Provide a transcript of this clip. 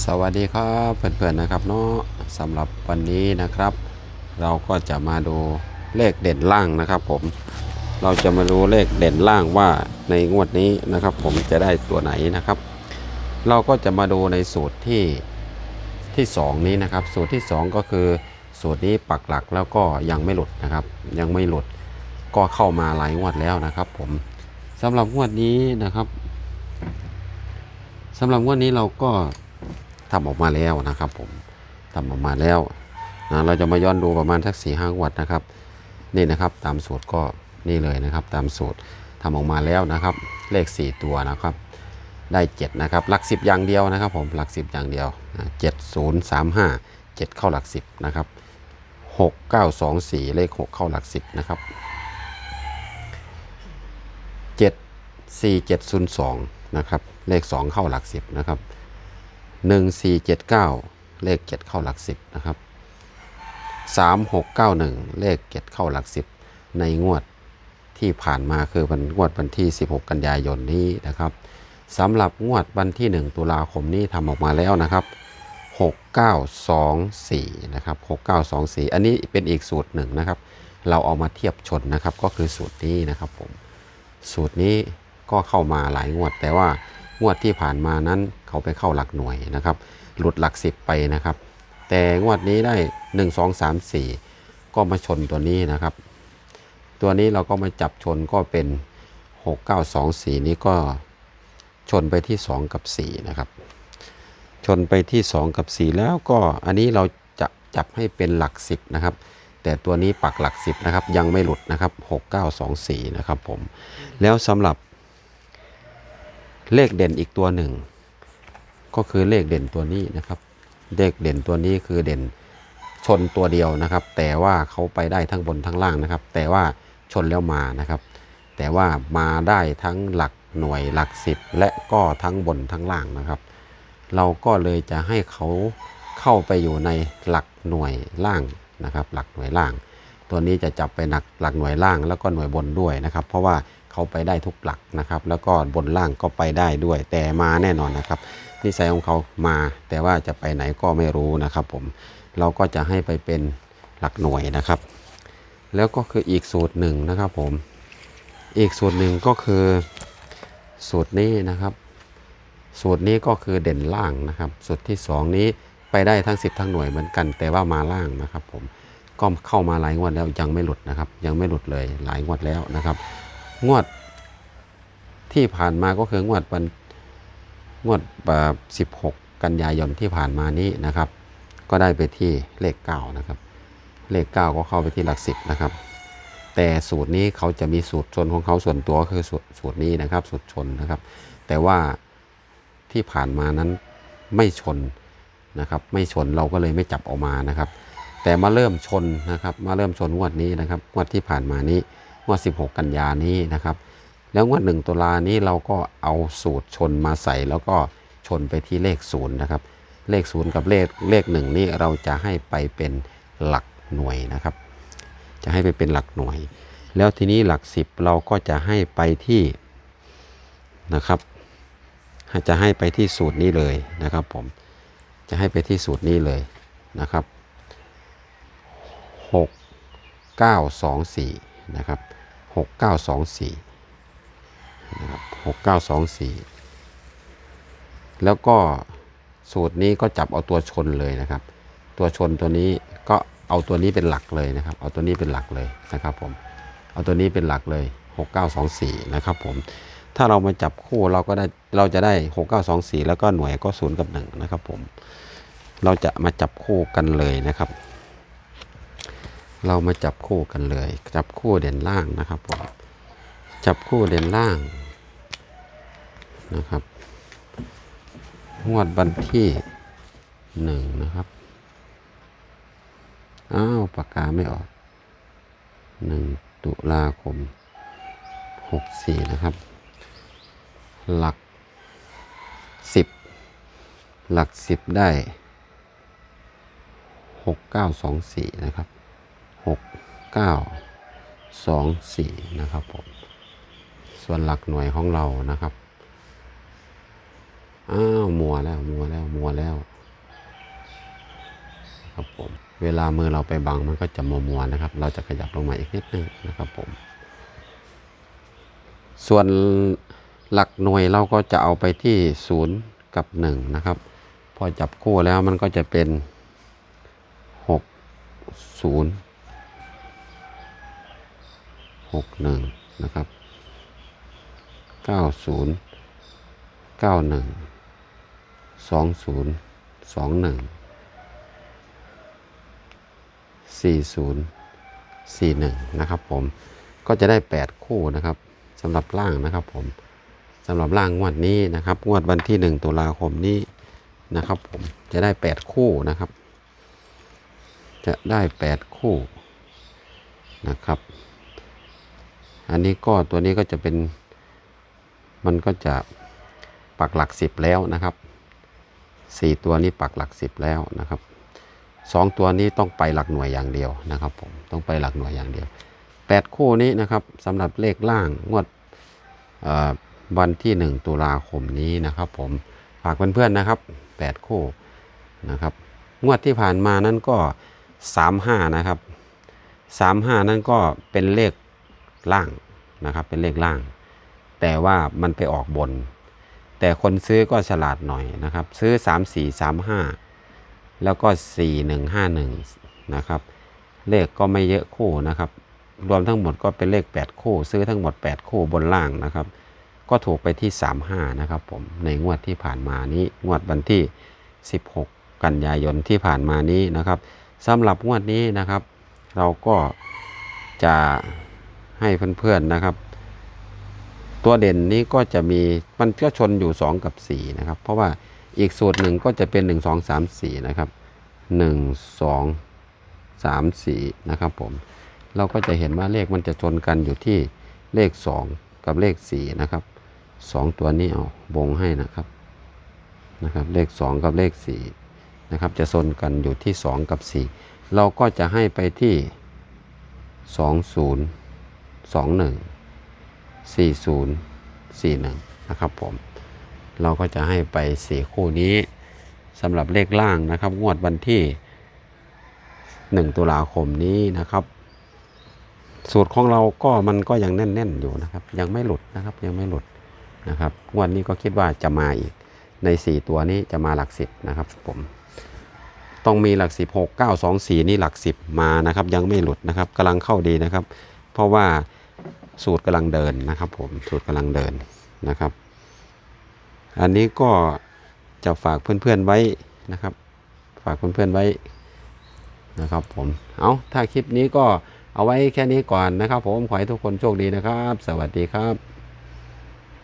สวัสดีครับเพื่อนๆนะครับเนาะสำหรับวันนี้นะครับ เราก็จะมาดูเลขเด่นล่างนะครับ ผมเราจะมาดูเลขเด่นล่างว่าในงวดนี้นะครับ ผมจะได้ตัวไหนนะครับ เราก็จะมาดูในสูตรที่ที่สองนี้นะครับ สูตรที่สองก็คือสูตรนี้ปักหลักแล้วก็ยังไม่หลุดนะครับ ยังไม่หลุดก็เข้ามาหลายงวดแล้วนะครับ ผมสำหรับงวดนี้นะครับสำหรับงวดนี้เราก็ ทำออกมาแล้วนะครับ ผมทำออกมาแล้วนะเราจะมาย้อนดูประมาณสักสี่ห้างวดนะครับ นี่นะครับตามสูตรก็นี่เลยนะครับ ตามสูตรทำออกมาแล้วนะครับ เลข 4 ตัวนะครับ ได้ 7 นะครับ หลัก 10 อย่างเดียวนะครับ ผมหลัก 10 อย่างเดียวเจ็ดศูนย์สามห้าเจ็ดเข้าหลัก 10 นะครับหกเก้าสองสี่เลข 6 เข้าหลัก 10 นะครับเจ็ดสี่เจ็ดศูนย์สองนะครับ เลข 2 เข้าหลัก 10 นะครับ หนึ่งสี่เจ็ดเก้าเลขเจ็ดเข้าหลักสิบนะครับสามหกเก้าหนึ่งเลขเจ็ดเข้าหลักสิบในงวดที่ผ่านมาคือวันงวดวันที่ 16 กันยายนนี้นะครับสำหรับงวดวันที่ 1 ตุลาคมนี้ทำออกมาแล้วนะครับ 6924 นะครับ 6924 อันนี้เป็นอีกสูตรหนึ่งนะครับ เราเอามาเทียบชนนะครับ ก็คือสูตรนี้นะครับผม สูตรนี้ก็เข้ามาหลายงวดแต่ว่า งวดที่ผ่านมานั้นเขาไปเข้าหลักหน่วยนะครับ หลุดหลักสิบไปนะครับ แต่งวดนี้ได้ 1 2 3 4 ก็มาชนตัวนี้นะครับ ตัวนี้เราก็มาจับชนก็เป็น 6 9 2 4 นี้ก็ชนไปที่ 2 กับ 4 นะครับ ชนไปที่ 2 กับ 4 แล้วก็อันนี้เราจะจับให้เป็นหลัก 10 นะครับ แต่ตัวนี้ปักหลัก 10 นะครับ ยังไม่หลุดนะครับ 6924 นะครับผม แล้วสำหรับ เลขเด่นอีกตัวหนึ่ง ก็คือเลขเด่นตัวนี้นะครับ เลขเด่นตัวนี้คือเด่นชนตัวเดียวนะครับ แต่ว่าเขาไปได้ทั้งบนทั้งล่างนะครับ แต่ว่าชนแล้วมานะครับ แต่ว่ามาได้ทั้งหลักหน่วยหลักสิบและก็ทั้งบนทั้งล่างนะครับ เราก็เลยจะให้เขาเข้าไปอยู่ในหลักหน่วยล่างนะครับ หลักหน่วยล่าง ตัวนี้จะจับไปหนักหลักหน่วยล่างแล้วก็หน่วยบนด้วยนะครับ เพราะว่า เขาไปได้ทุกหลักนะครับ แล้วก็บนล่างก็ไปได้ด้วย แต่มาแน่นอนนะครับ นิสัยของเขามา แต่ว่าจะไปไหนก็ไม่รู้นะครับ ผมเราก็จะให้ไปเป็นหลักหน่วยนะครับ แล้วก็คืออีกสูตรหนึ่งนะครับผม อีกสูตรหนึ่งก็คือสูตรนี้นะครับ สูตรนี้ก็คือเด่นล่างนะครับ สูตรที่ 2 นี้ไปได้ทั้ง 10 ทั้งหน่วยเหมือนกัน แต่ว่ามาล่างนะครับ ผมก็เข้ามาหลายงวดแล้วยังไม่หลุดนะครับ ยังไม่หลุดเลยหลายงวดแล้วนะครับ งวดที่ผ่านมาก็คืองวดวันงวดแบบ16 กันยายนที่ผ่านมานี้นะครับ ก็ได้ไปที่เลข9นะครับ เลข 9 ก็เข้าไปที่หลัก10นะครับ แต่สูตรนี้เขาจะมีสูตรชนของเขาส่วนตัวก็คือสูตรสูตรนี้นะครับ สูตรชนนะครับ แต่ว่าที่ผ่านมานั้นไม่ชนนะครับ ไม่ชนเราก็เลยไม่จับออกมานะครับ แต่มาเริ่มชนนะครับ มาเริ่มชนงวดนี้นะครับงวดที่ผ่านมานี้ งวด 16 กันยานี้นะครับ แล้วงวดหนึ่งตุลานี้เราก็เอาสูตรชนมาใส่แล้วก็ชนไปที่เลขศูนย์นะครับ เลขศูนย์กับเลขเลขหนึ่งนี่เราจะให้ไปเป็นหลักหน่วยนะครับ จะให้ไปเป็นหลักหน่วย แล้วทีนี้หลักสิบเราก็จะให้ไปที่นะครับจะให้ไปที่สูตรนี้เลยนะครับผมจะให้ไปที่สูตรนี้เลยนะครับหกเก้าสองสี่ นะครับหกเก้าสองสี่นะครับหกเก้าสองสี่แล้วก็สูตรนี้ก็จับเอาตัวชนเลยนะครับ ตัวชนตัวนี้ก็เอาตัวนี้เป็นหลักเลยนะครับ เอาตัวนี้เป็นหลักเลยนะครับผม เอาตัวนี้เป็นหลักเลย 6924 นะครับผม ถ้าเรามาจับคู่เราก็ได้เราจะได้ 6924 แล้วก็หน่วยก็0กับ1นะครับผม เราจะมาจับคู่กันเลยนะครับ เรามาจับคู่กันเลย จับคู่เด่นล่างนะครับผมจับคู่เด่นล่างนะครับงวดวันที่หนึ่งนะครับอ้าวปากกาไม่ออกหนึ่งตุลาคมหกสี่นะครับ หลักสิบหลักสิบได้หกเก้าสองสี่นะครับ หกเก้าสองสี่นะครับผม ส่วนหลักหน่วยของเรานะครับ อ้าวมัวแล้วมัวแล้วมัวแล้วครับผม เวลามือเราไปบังมันก็จะมัวมัวนะครับ เราจะขยับลงมาอีกนิดนึงนะครับผม ส่วนหลักหน่วยเราก็จะเอาไปที่ศูนย์กับหนึ่งนะครับ พอจับคู่แล้วมันก็จะเป็นหก ศูนย์หกหนึ่งนะครับเก้าศูนย์เก้าหนึ่งสองศูนย์สองหนึ่งสี่ศูนย์สี่หนึ่งนะครับผมก็จะได้แปดคู่นะครับสำหรับล่างนะครับผมสำหรับล่างงวดนี้นะครับ งวดวันที่หนึ่งตุลาคมนี้นะครับผมจะได้แปดคู่นะครับ จะได้แปดคู่นะครับ อันนี้ก็ตัวนี้ก็จะเป็น มันก็จะปักหลักสิบแล้วนะครับสี่ตัวนี้ปักหลักสิบแล้วนะครับสองตัวนี้ต้องไปหลักหน่วยอย่างเดียวนะครับผมต้องไปหลักหน่วยอย่างเดียวแปดคู่นี้นะครับสำหรับเลขล่างงวดวันที่หนึ่งตุลาคมนี้นะครับ ผมฝากเพื่อนๆนะครับแปดคู่นะครับงวดที่ผ่านมานั้นก็สามห้านะครับสามห้านั้นก็เป็นเลข ล่างนะครับ เป็นเลขล่าง แต่ว่ามันไปออกบน แต่คนซื้อก็ฉลาดหน่อยนะครับ ซื้อ 3 4 3 5 แล้วก็ 4 1 5 1 นะครับ เลขก็ไม่เยอะคู่นะครับ รวมทั้งหมดก็เป็นเลข 8 คู่ ซื้อทั้งหมด 8 คู่บนล่างนะครับ ก็ถูกไปที่ 35 นะครับผม ในงวดที่ผ่านมานี้ งวดวันที่ 16 กันยายนที่ผ่านมานี้นะครับสำหรับงวดนี้นะครับ เราก็จะ ให้เพื่อนๆนะครับ ตัวเด่นนี้ก็จะมีมันก็ชนอยู่ 2 กับ 4 นะครับ เพราะว่าอีกสูตรหนึ่งก็จะเป็น 1 2 3 4 นะครับ 1 2 3 4 นะครับผม เราก็จะเห็นว่าเลขมันจะชนกันอยู่ที่เลข 2 กับเลข 4 นะครับ 2 ตัวนี้เอาวงให้นะครับนะครับเลข 2 กับเลข4นะครับจะชนกันอยู่ที่ 2 กับ 4 เราก็จะให้ไปที่ 20 21 4041 นะครับผมเราก็จะให้ไป 4 คู่นี้สำหรับเลขล่างนะครับ งวดวันที่ 1 ตุลาคมนี้นะครับ สูตรของเราก็มันก็ยังแน่นๆอยู่นะครับ ยังไม่หลุดนะครับยังไม่หลุดนะครับงวดนี้ก็คิดว่าจะมาอีกใน 4 ตัวนี้จะมาหลักสิบนะครับผมต้องมีหลักสิบหกเก้าสองสี่นี่หลักสิบมานะครับ ยังไม่หลุดนะครับกำลังเข้าดีนะครับ เพราะว่าสูตรกำลังเดินนะครับ ผมสูตรกำลังเดินนะครับ อันนี้ก็จะฝากเพื่อนๆไว้นะครับ ฝากเพื่อนๆไว้นะครับผมเอาถ้าคลิปนี้ก็เอาไว้แค่นี้ก่อนนะครับ ผมขอให้ทุกคนโชคดีนะครับ สวัสดีครับ